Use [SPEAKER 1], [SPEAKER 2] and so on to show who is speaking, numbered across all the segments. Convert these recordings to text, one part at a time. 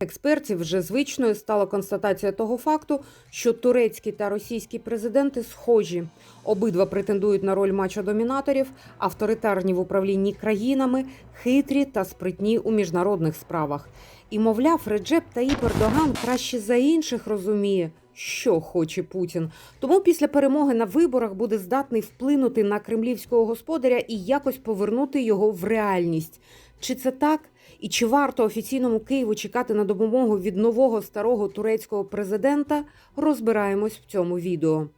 [SPEAKER 1] Експертів вже звичною стала констатація того факту, що турецький та російський президенти схожі. Обидва претендують на роль мачо-домінаторів, авторитарні в управлінні країнами, хитрі та спритні у міжнародних справах. І, мовляв, Реджеп Таїп Ердоган краще за інших розуміє, що хоче Путін. Тому після перемоги на виборах буде здатний вплинути на кремлівського господаря і якось повернути його в реальність. Чи це так? І чи варто офіційному Києву чекати на допомогу від нового старого турецького президента? Розбираємось в цьому відео.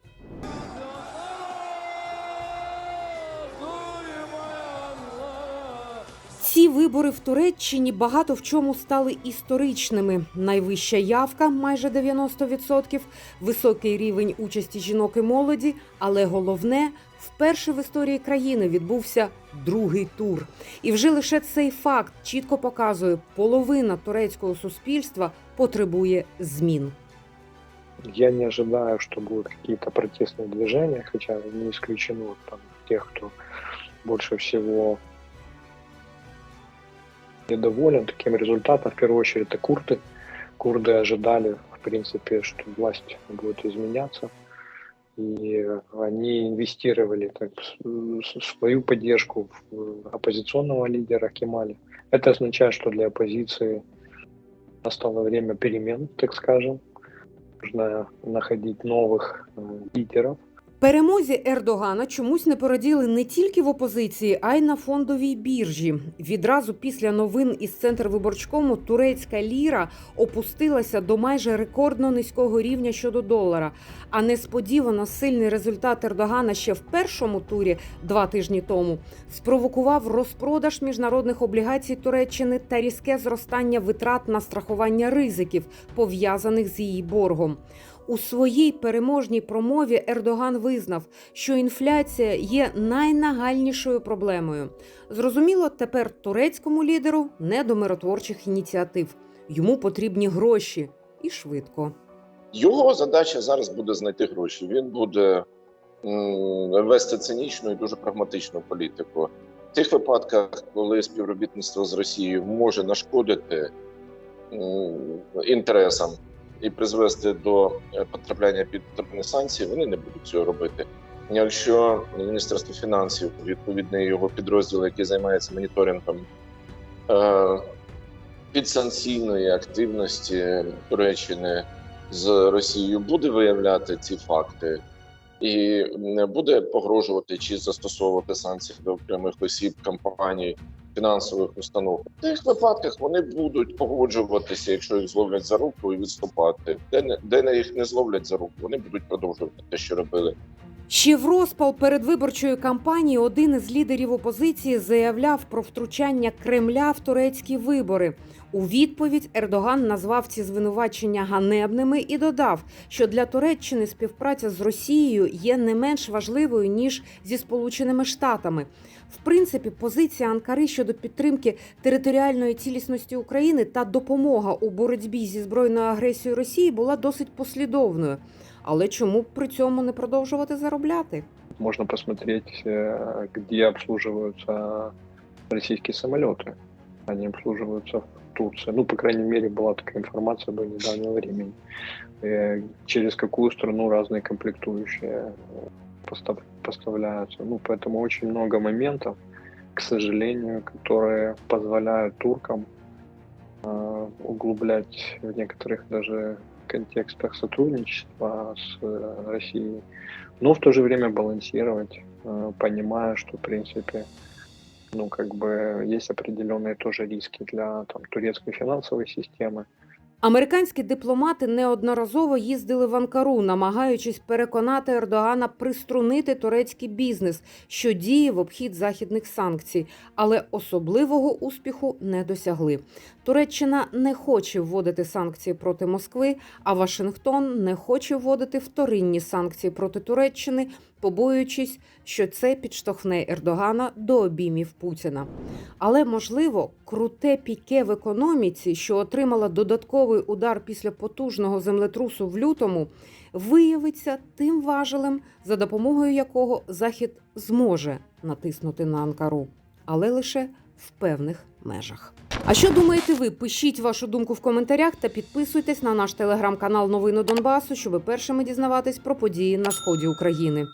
[SPEAKER 1] Ці вибори в Туреччині багато в чому стали історичними. Найвища явка майже 90%, високий рівень участі жінок і молоді, але головне, вперше в історії країни відбувся другий тур. І вже лише цей факт чітко показує, половина турецького суспільства потребує змін.
[SPEAKER 2] Я не ожидаю, что будут какие-то протестные движения, хотя не исключено там, тех, кто больше всего недоволен таким результатом. В первую очередь это курды. Курды ожидали, в принципе, что власть будет изменяться. И они инвестировали так, свою поддержку в оппозиционного лидера Кемали. Это означает, что для оппозиции настало время перемен, так скажем. Нужно находить новых э, лидеров.
[SPEAKER 1] Перемозі Ердогана чомусь не пораділи не тільки в опозиції, а й на фондовій біржі. Відразу після новин із центр виборчкому турецька ліра опустилася до майже рекордно низького рівня щодо долара. А несподівано сильний результат Ердогана ще в першому турі два тижні тому спровокував розпродаж міжнародних облігацій Туреччини та різке зростання витрат на страхування ризиків, пов'язаних з її боргом. У своїй переможній промові Ердоган визнав, що інфляція є найнагальнішою проблемою. Зрозуміло, тепер турецькому лідеру не до миротворчих ініціатив. Йому потрібні гроші і швидко.
[SPEAKER 3] Його задача зараз буде знайти гроші. Він буде вести цинічну і дуже прагматичну політику. В тих випадках, коли співробітництво з Росією може нашкодити інтересам і призвести до е, потрапляння під санкції, вони не будуть цього робити. Якщо Міністерство фінансів, відповідно його підрозділ, який займається моніторингом е, підсанкційної активності Туреччини з Росією, буде виявляти ці факти і не буде погрожувати чи застосовувати санкції до окремих осіб, компаній, фінансових установ. В тих випадках вони будуть погоджуватися, якщо їх зловлять за руку і відступати. Де не де не їх не зловлять за руку, вони будуть продовжувати те, що робили.
[SPEAKER 1] Ще в розпал передвиборчої кампанії один із лідерів опозиції заявляв про втручання Кремля в турецькі вибори. У відповідь Ердоган назвав ці звинувачення ганебними і додав, що для Туреччини співпраця з Росією є не менш важливою ніж зі Сполученими Штатами. В принципі, позиція Анкари щодо підтримки територіальної цілісності України та допомога у боротьбі зі збройною агресією Росії була досить послідовною. Але чому при цьому не продовжувати заробляти?
[SPEAKER 2] Можно посмотреть, э, где обслуживаются российские самолеты. Они обслуживаются в Турции. Ну, по крайней мере, была такая информация до недавнего времени. Э, Через какую страну разные комплектующие э, постав- поставляются. Ну, поэтому очень много моментов, к сожалению, которые позволяют туркам углублять в некоторых даже контекстах сотрудничества с э, Россией, но в то же время балансировать, э, понимая, что, в принципе, ну, как бы есть определенные тоже риски для там, турецкой финансовой системы.
[SPEAKER 1] Американські дипломати неодноразово їздили в Анкару, намагаючись переконати Ердогана приструнити турецький бізнес, що діє в обхід західних санкцій, але особливого успіху не досягли. Туреччина не хоче вводити санкції проти Москви, а Вашингтон не хоче вводити вторинні санкції проти Туреччини, побоюючись, що це підштовхне Ердогана до обіймів Путіна. Але можливо, круте піке в економіці, що отримала додатковий удар після потужного землетрусу в лютому, виявиться тим важелем, за допомогою якого Захід зможе натиснути на Анкару, але лише в певних межах. А що думаєте ви? Пишіть вашу думку в коментарях та підписуйтесь на наш телеграм-канал Новини Донбасу, щоб першими дізнаватись про події на сході України.